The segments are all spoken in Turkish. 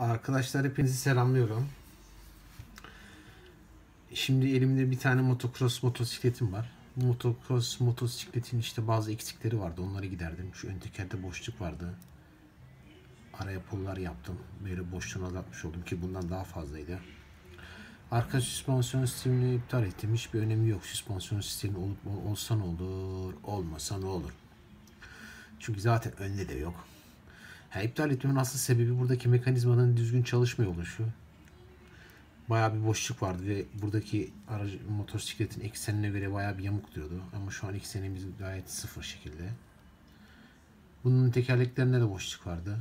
Arkadaşlar hepinizi selamlıyorum. Şimdi elimde bir tane motocross motosikletim var. Motocross motosikletin işte bazı eksikleri vardı. Onları giderdim. Şu ön tekerde boşluk vardı. Araya pullar yaptım. Böyle boşluğunu azaltmış oldum ki bundan daha fazlaydı. Arka süspansiyon sistemini iptal ettim. Hiçbir önemi yok. Süspansiyon sistemi olup olsa ne olur, olmasa ne olur. Çünkü zaten önde de yok. Ha, iptal etmemin asıl sebebi buradaki mekanizmanın düzgün çalışmıyor oluşu. Bayağı bir boşluk vardı ve buradaki aracı motosikletin eksenine göre bayağı bir yamuk diyordu. Ama şu an eksenimiz gayet sıfır şekilde. Bunun tekerleklerinde de boşluk vardı.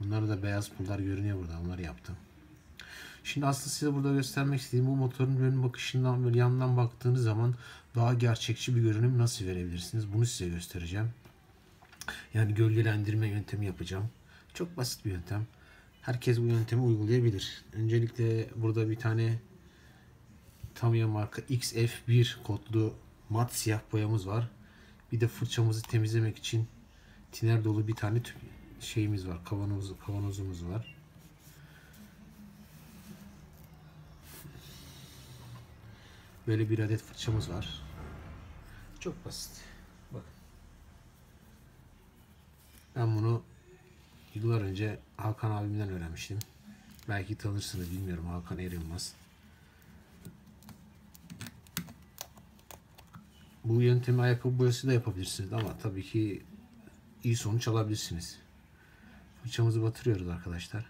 Bunları da beyaz pullar görünüyor burada. Onları yaptım. Şimdi aslında size burada göstermek istediğim bu motorun ön bakışından böyle yandan baktığınız zaman daha gerçekçi bir görünüm nasıl verebilirsiniz? Bunu size göstereceğim. Yani gölgelendirme yöntemi yapacağım. Çok basit bir yöntem. Herkes bu yöntemi uygulayabilir. Öncelikle burada bir tane Tamiya marka XF1 kodlu mat siyah boyamız var. Bir de fırçamızı temizlemek için tiner dolu bir tane tüp şeyimiz var. Kavanoz, kavanozumuz var. Böyle bir adet fırçamız var. Çok basit. Bakın. Ben bunu yıllar önce Hakan abimden öğrenmiştim. Belki tanırsınız bilmiyorum Hakan Erilmaz. Bu yöntemi ayakkabı boyası da yapabilirsiniz ama tabii ki iyi sonuç alabilirsiniz. Fırçamızı batırıyoruz arkadaşlar.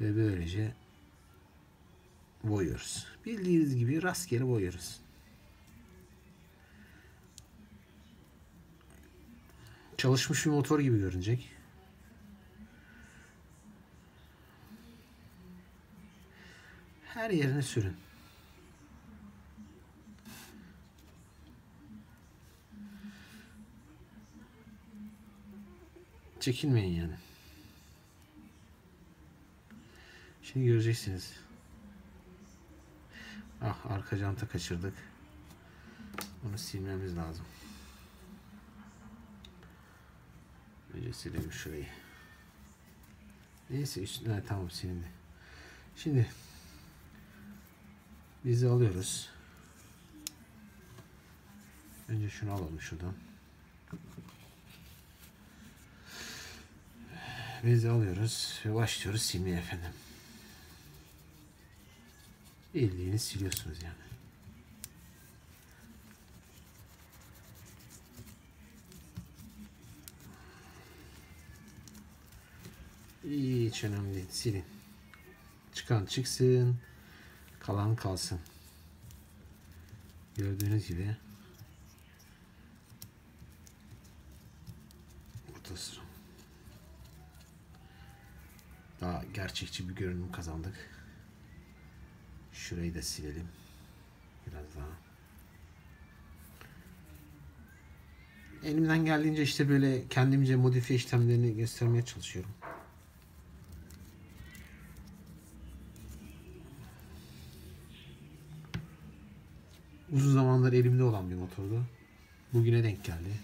Ve böylece boyuyoruz. Bildiğiniz gibi rastgele boyuyoruz. Çalışmış bir motor gibi görünecek. Her yerine sürün. Çekinmeyin yani. Şimdi göreceksiniz. Ah arka janta kaçırdık. Onu silmemiz lazım. Önce silelim şurayı. Neyse üstüne tamam silindi. Şimdi bizi alıyoruz. Önce şunu alalım şuradan. Bezi alıyoruz ve başlıyoruz silmeye efendim. Bildiğiniz siliyorsunuz yani. Hiç önemli değil. Silin. Çıkan çıksın. Kalan kalsın. Gördüğünüz gibi ortası daha gerçekçi bir görünüm kazandık. Şurayı da silelim. Biraz daha. Elimden geldiğince işte böyle kendimce modifiye işlemlerini göstermeye çalışıyorum. Uzun zamandır elimde olan bir motordu. Bugüne denk geldi.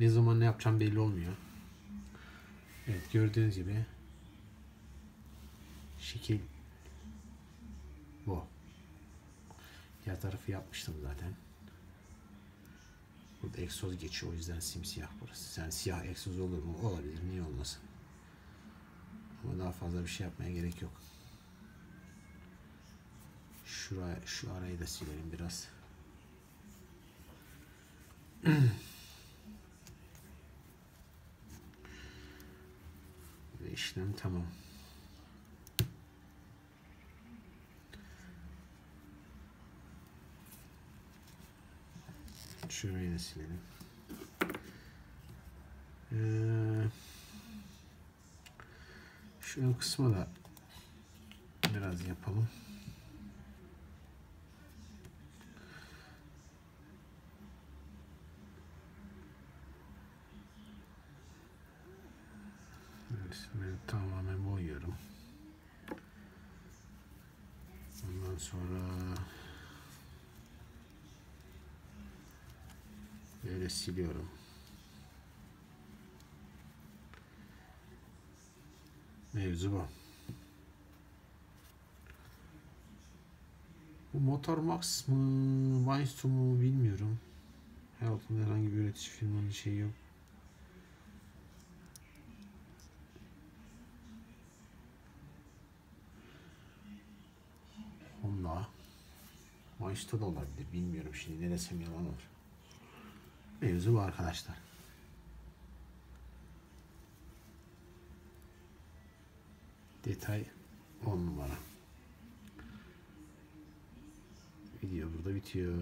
Ne zaman ne yapacağım belli olmuyor. Evet gördüğünüz gibi şekil bu. Diğer tarafı yapmıştım zaten. Burada egzoz geçiyor o yüzden simsiyah burası. Yani siyah egzoz olur mu? Olabilir. Niye olmasın? Ama daha fazla bir şey yapmaya gerek yok. Şuraya, şu arayı da silelim biraz. Ve işlem tamam. Şurayı da silelim. Ee, şu ön kısmı da biraz yapalım. Ben tamamen boyuyorum. Ondan sonra böyle siliyorum. Mevzu bu. Bu Motor Max mı, Weinstu mu bilmiyorum. Hayatımda herhangi bir üretici firmanın şeyi yok. Weinstu da olabilir. Bilmiyorum şimdi ne desem yalan olur. Mevzu bu arkadaşlar. Detay 10 numara. Video burada bitiyor.